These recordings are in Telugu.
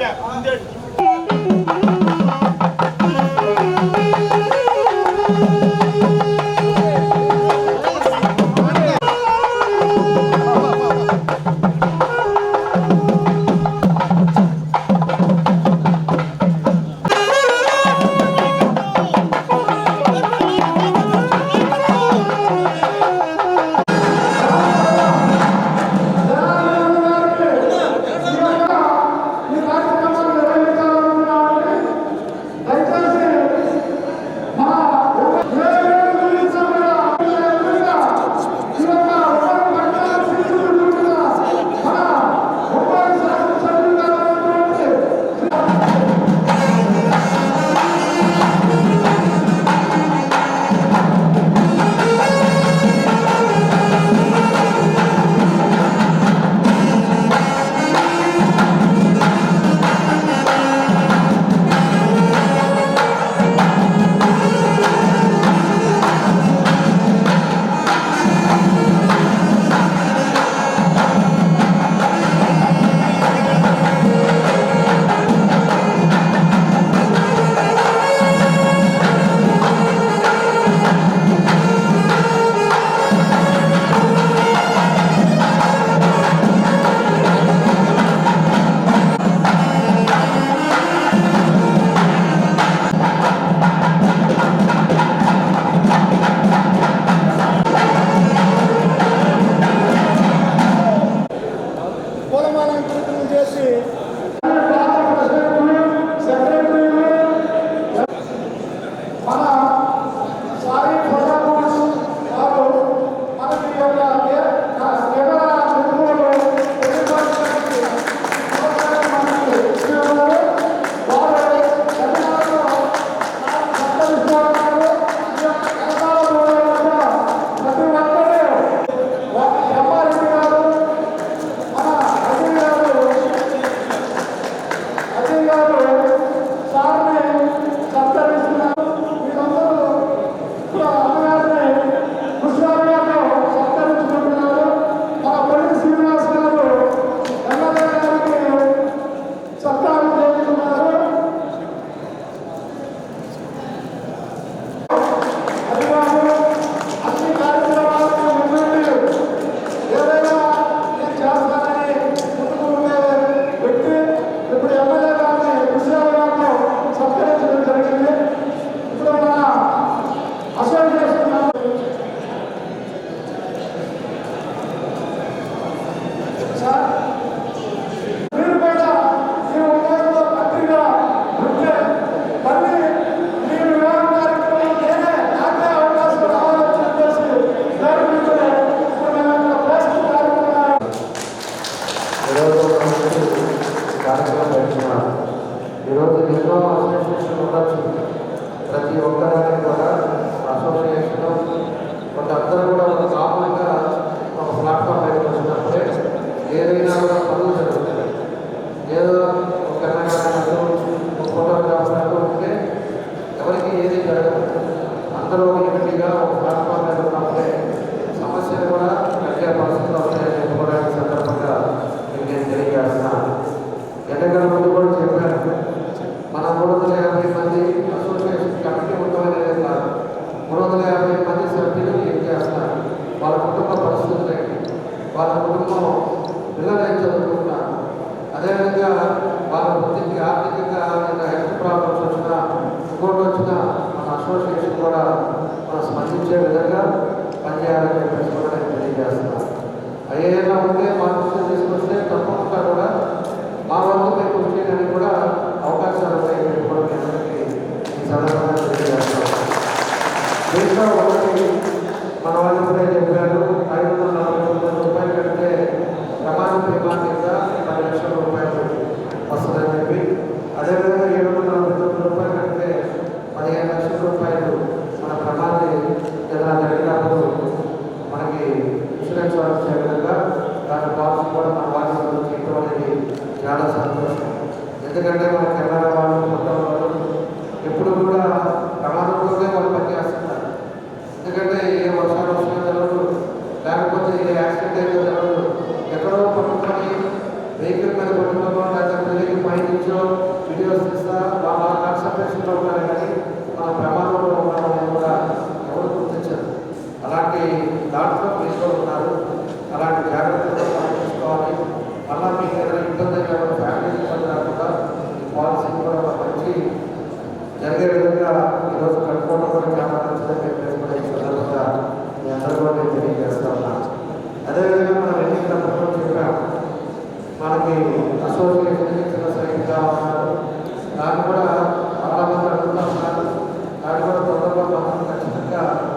இந்த ఎందుకంటే మన తెలంగాణ వాళ్ళు మొత్తం వాళ్ళు ఎప్పుడు కూడా ప్రమాదం కోసమే వాళ్ళు పనిచేస్తున్నారు. ఎందుకంటే ఏ వర్షాలు వచ్చినా తెలవదు లేకపోతే ఏ యాక్సిడెంట్ అయినా తెలవదు ఎక్కడో పట్టుకొని వెహికల్ మీద పట్టుకోవడం లేదా పై నుంచో వీడియోస్ తీస్తా వాళ్ళ కాన్సన్ట్రేషన్లో ఉన్నారు కానీ మన ప్రమాదంలో ఉన్నామని కూడా ఎవరు గుర్తించారు. అలాంటి దాంట్లో మీరు ఉన్నారు. అలాంటి జాగ్రత్తలు పాటించుకోవాలి మళ్ళీ God.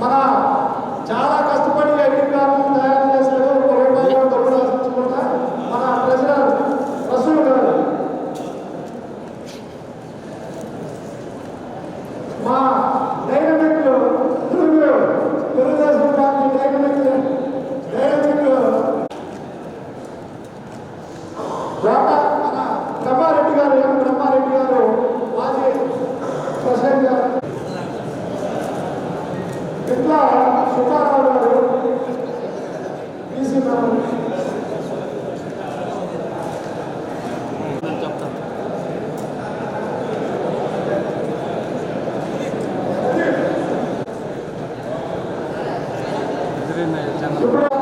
మన చాలా కష్టపడి ఐడెంటి కార్డులను తయారు చేశాడు ఒక రూపాయి డబ్బులు ఆశించకుండా మన ప్రెసిడెంట్ రసూల్ గారు మా dynamic Telugu Desam party dynamic dynamic కోట మన బ్రహ్మారెడ్డి గారు ఎం బ్రహ్మారెడ్డి గారు మాజీ ప్రెసిడెంట్ గారు ఇట్లా సుఖారావు గారు బీసీ ఇప్పుడు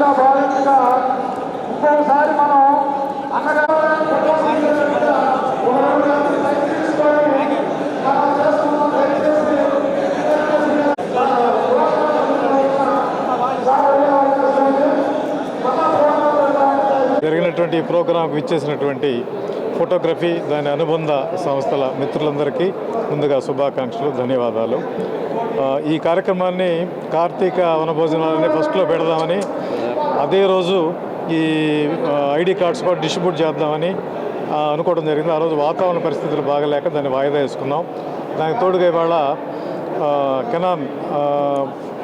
మిత్రులు భావించగా మనం అన్నగారు జరిగినటువంటి ఈ ప్రోగ్రాంకు ఇచ్చేసినటువంటి ఫోటోగ్రఫీ దాని అనుబంధ సంస్థల మిత్రులందరికీ ముందుగా శుభాకాంక్షలు ధన్యవాదాలు. ఈ కార్యక్రమాన్ని కార్తీక వనభోజనాలని ఫస్ట్లో పెడదామని అదే రోజు ఈ ఐడి కార్డ్స్ కూడా డిస్ట్రిబ్యూట్ చేద్దామని అనుకోవడం జరిగింది. ఆ రోజు వాతావరణ పరిస్థితులు బాగలేక దాన్ని వాయిదా వేసుకున్నాం. దానికి తోడుగా ఇవాళ కెనాన్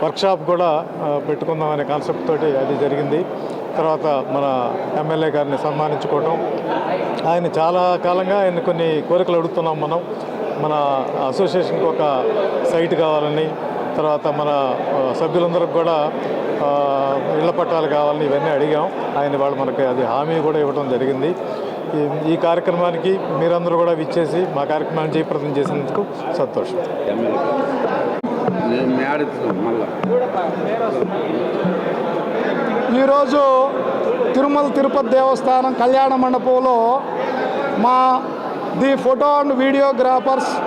వర్క్షాప్ కూడా పెట్టుకుందామనే కాన్సెప్ట్ తోటి అది జరిగింది. తర్వాత మన ఎమ్మెల్యే గారిని సన్మానించుకోవటం. ఆయన చాలా కాలంగా ఆయన కొన్ని కోరికలు అడుగుతున్నాం మనం. మన అసోసియేషన్కి ఒక సైట్ కావాలని తర్వాత మన సభ్యులందరికి కూడా ఇళ్ళ పట్టాలు కావాలని ఇవన్నీ అడిగాం. ఆయన వాళ్ళు మనకి అది హామీ కూడా ఇవ్వడం జరిగింది. ఈ- కార్యక్రమానికి మీరందరూ కూడా విచ్చేసి మా కార్యక్రమాన్ని జయప్రదం చేసినందుకు సంతోషం. ఈరోజు తిరుమల తిరుపతి దేవస్థానం కళ్యాణ మండపంలో మా the photo and videographers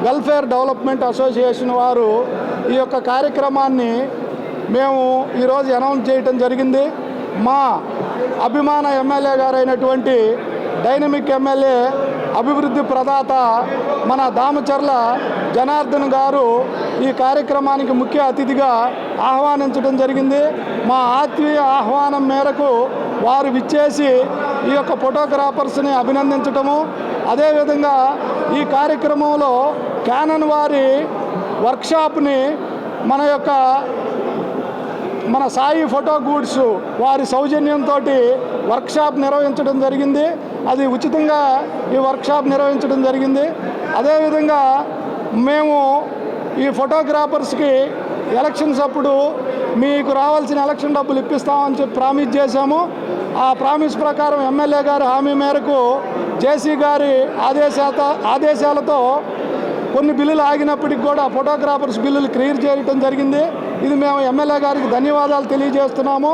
welfare development association వారు ఈ యొక్క కార్యక్రమాన్ని మేము ఈరోజు అనౌన్స్ చేయటం జరిగింది. మా అభిమాన ఎమ్మెల్యే గారైనటువంటి డైనమిక్ ఎమ్మెల్యే అభివృద్ధి ప్రదాత మన దామచర్ల జనార్దన్ గారు ఈ కార్యక్రమానికి ముఖ్య అతిథిగా ఆహ్వానించడం జరిగింది. మా ఆత్మీయ ఆహ్వానం మేరకు వారు విచ్చేసి ఈ యొక్క ఫోటోగ్రాఫర్స్ని అభినందించటము. అదేవిధంగా ఈ కార్యక్రమంలో క్యానన్ వారి వర్క్షాప్ని మన యొక్క మన సాయి ఫోటో గూడ్స్ వారి సౌజన్యంతో వర్క్షాప్ నిర్వహించడం జరిగింది. అది ఉచితంగా ఈ వర్క్షాప్ నిర్వహించడం జరిగింది. అదేవిధంగా మేము ఈ ఫోటోగ్రాఫర్స్కి ఎలక్షన్స్ అప్పుడు మీకు రావాల్సిన ఎలక్షన్ డబ్బులు ఇప్పిస్తామని చెప్పి ప్రామిస్ చేశాము. ఆ ప్రామిస్ ప్రకారం ఎమ్మెల్యే గారి హామీ మేరకు జేసీ గారి ఆదేశాత ఆదేశాలతో కొన్ని బిల్లులు ఆగినప్పటికి కూడా ఫోటోగ్రాఫర్స్ బిల్లులు క్లియర్ చేయడం జరిగింది. ఇది మేము ఎమ్మెల్యే గారికి ధన్యవాదాలు తెలియజేస్తున్నాము.